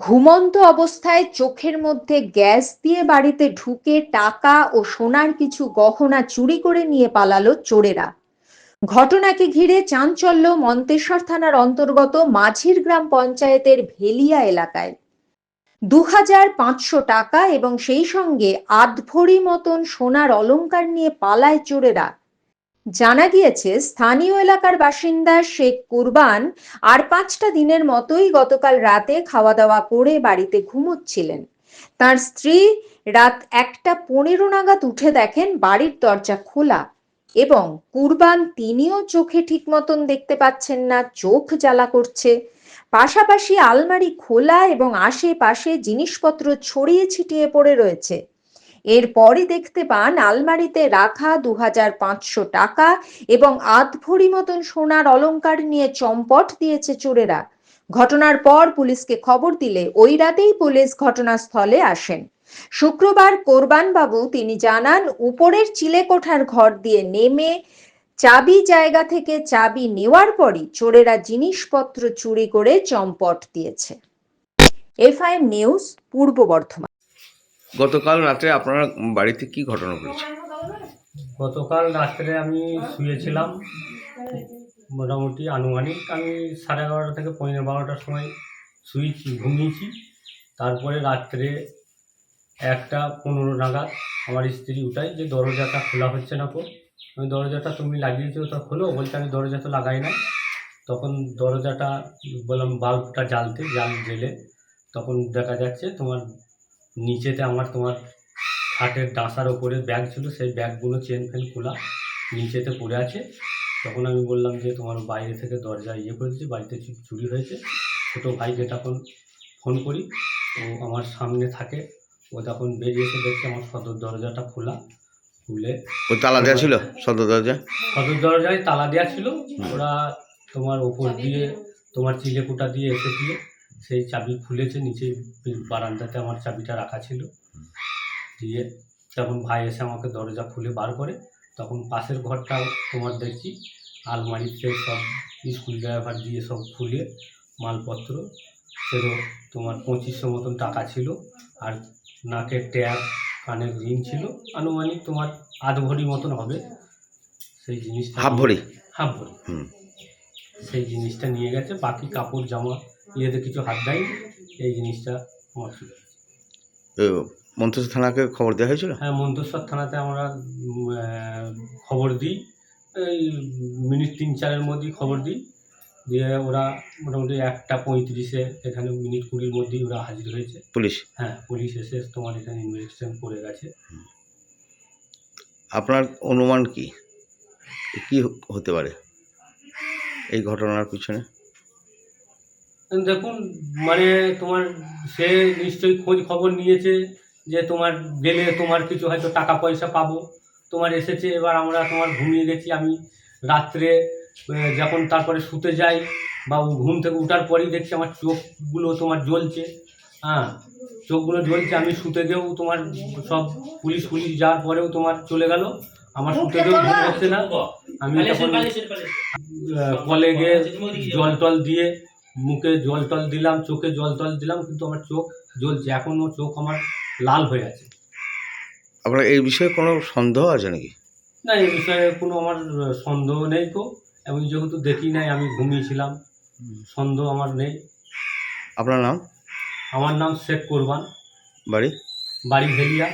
ঘুমন্ত অবস্থায় চোখের মধ্যে গ্যাস দিয়ে বাড়িতে ঢুকে টাকা ও সোনার কিছু গহনা চুরি করে নিয়ে পালালো চোরেরা। ঘটনাকে ঘিরে চাঞ্চল্য মন্তেশ্বর থানার অন্তর্গত মাঝির গ্রাম পঞ্চায়েতের ভেলিয়া এলাকায়। দু হাজার পাঁচশো টাকা এবং সেই সঙ্গে আধভরি মতন সোনার অলংকার নিয়ে পালায় চোরেরা। জানা গিয়েছে, স্থানীয় এলাকার বাসিন্দা শেখ কুরবান আর পাঁচটা দিনের মতোই গতকাল রাতে খাওয়া দাওয়া করে বাড়িতে ঘুমোচ্ছিলেন। তার স্ত্রী রাত একটা পনেরো নাগাদ উঠে দেখেন বাড়ির দরজা খোলা এবং কুরবান তিনিও চোখে ঠিক মতন দেখতে পাচ্ছেন না, চোখ জ্বালা করছে। পাশাপাশি আলমারি খোলা এবং আশেপাশে জিনিসপত্র ছড়িয়ে ছিটিয়ে পড়ে রয়েছে। এরপরই দেখতে পান আলমারিতে রাখা দু টাকা এবং আধ ভরি মতন সোনার অলংকার নিয়ে চম্পট দিয়েছে চোরেরা। ঘটনার পর পুলিশকে খবর দিলে ওই রাতেই পুলিশ ঘটনাস্থলে আসেন। শুক্রবার কোরবান বাবু তিনি জানান, উপরের চিলেকোঠার ঘর দিয়ে নেমে চাবি জায়গা থেকে চাবি নেওয়ার পরই চোরেরা জিনিসপত্র চুরি করে চম্পট দিয়েছে। এফআইএম নিউজ, পূর্ব বর্ধমান। গতকাল রাতে আপনার বাড়িতে কি ঘটনা ঘটেছে? গতকাল রাত্রে আমি শুয়েছিলাম। মোটামুটি আনুমানিক আমি সাড়ে এগারোটা থেকে পনেরো বারোটার সময় শুয়েছি, ঘুমিয়েছি। তারপরে রাত্রে একটা পনেরো নাগাদ আমার স্ত্রী উঠাই যে দরজাটা খোলা হচ্ছে না কো। আমি দরজাটা তুমি লাগিয়েছো তা খোলো, বলছে আমি দরজা তো লাগাই না তখন দরজাটা বললাম বাল্বটা জ্বালতে জাল জেলে তখন দেখা যাচ্ছে তোমার নিচেতে আমার তোমার খাটের ডাঁসার ওপরে ব্যাগ ছিল সেই ব্যাগগুলো চেন ফেন খোলা নিচেতে পড়ে আছে। তখন আমি বললাম যে তোমার বাইরে থেকে দরজা ইয়ে করে দিচ্ছি বাড়িতে চুরি হয়েছে। ছোটো ভাইকে তখন ফোন করি ও আমার সামনে থাকে। ও তখন বেরিয়ে এসে দেখছে আমার সদর দরজাটা খোলা খুলে। ওই তালা দেওয়া ছিল? সদর দরজা? সদর দরজায় তালা দেওয়া ছিল। ওরা তোমার ওপর দিয়ে তোমার চিলেকুটা দিয়ে এসে দিয়ে সেই চাবি খুলেছে নিচে বারান্দাতে আমার চাবিটা রাখা ছিল। দিয়ে তখন ভাই এসে আমাকে দরজা খুলে বার করে তখন পাশের ঘরটাও তোমার দেখছি আলমারিতে সব স্কুল ড্রাইভার দিয়ে সব খুলে মালপত্র সেরও তোমার পঁচিশশো মতন টাকা ছিল আর নাকের ট্যাপ কানের রিং ছিল আনুমানিক তোমার আধ ভরি মতন হবে। সেই জিনিসটা হাফ ভরি? হাফ ভরি। হুম। সেই জিনিসটা নিয়ে গেছে বাকি কাপড় জামা ইয়েতে কিছু হাত দেয়নি এই জিনিসটা আমার ছিল। মন্ত্রী থানাকে খবর দেওয়া হয়েছিল? হ্যাঁ মন্তেশ্বর থানাতে আমরা খবর দিই। এই মিনিট তিন চারের মধ্যেই খবর দিই দিয়ে ওরা মোটামুটি একটা পঁয়ত্রিশে এখানে মিনিট কুড়ির মধ্যেই ওরা হাজির হয়েছে। পুলিশ? হ্যাঁ পুলিশ এসে তোমার এখানে ইনভেস্টিগেশন করে গেছে। আপনার অনুমান কি? কি হতে পারে এই ঘটনার পিছনে? দেখুন মানে তোমার সে নিশ্চয়ই খোঁজ খবর নিয়েছে যে তোমার গেলে তোমার কিছু হয়তো টাকা পয়সা পাবো। তোমার এসেছে এবার আমরা তোমার ঘুমিয়ে গেছি আমি রাত্রে যখন তারপরে শুতে যাই বা ঘুম থেকে উঠার পরেই দেখছি আমার চোখগুলো তোমার জ্বলছে। হ্যাঁ চোখগুলো জ্বলছে আমি শুতে গিয়েও তোমার সব পুলিশ পুলিশ যাওয়ার পরেও তোমার চলে গেল। আমার শুতে গিয়েও ঘুম হচ্ছে না। আমি তখন কলে গিয়ে জল টল দিয়ে মুখে জল টল দিলাম চোখে জল টল দিলাম কিন্তু আমার চোখ জ্বলছে। এখনও চোখ আমার লাল হয়ে আছে। আপনার এই বিষয়ে কোনো সন্দেহ আছে নাকি? না এই বিষয়ে কোনো আমার সন্দেহ নেই তো। এবং যেহেতু দেখি নাই আমি ঘুমিয়েছিলাম। সন্দেহ আমার নেই। আপনার নাম? আমার নাম শেখ কোরবান। বাড়ি? বাড়ি ভেলিয়া।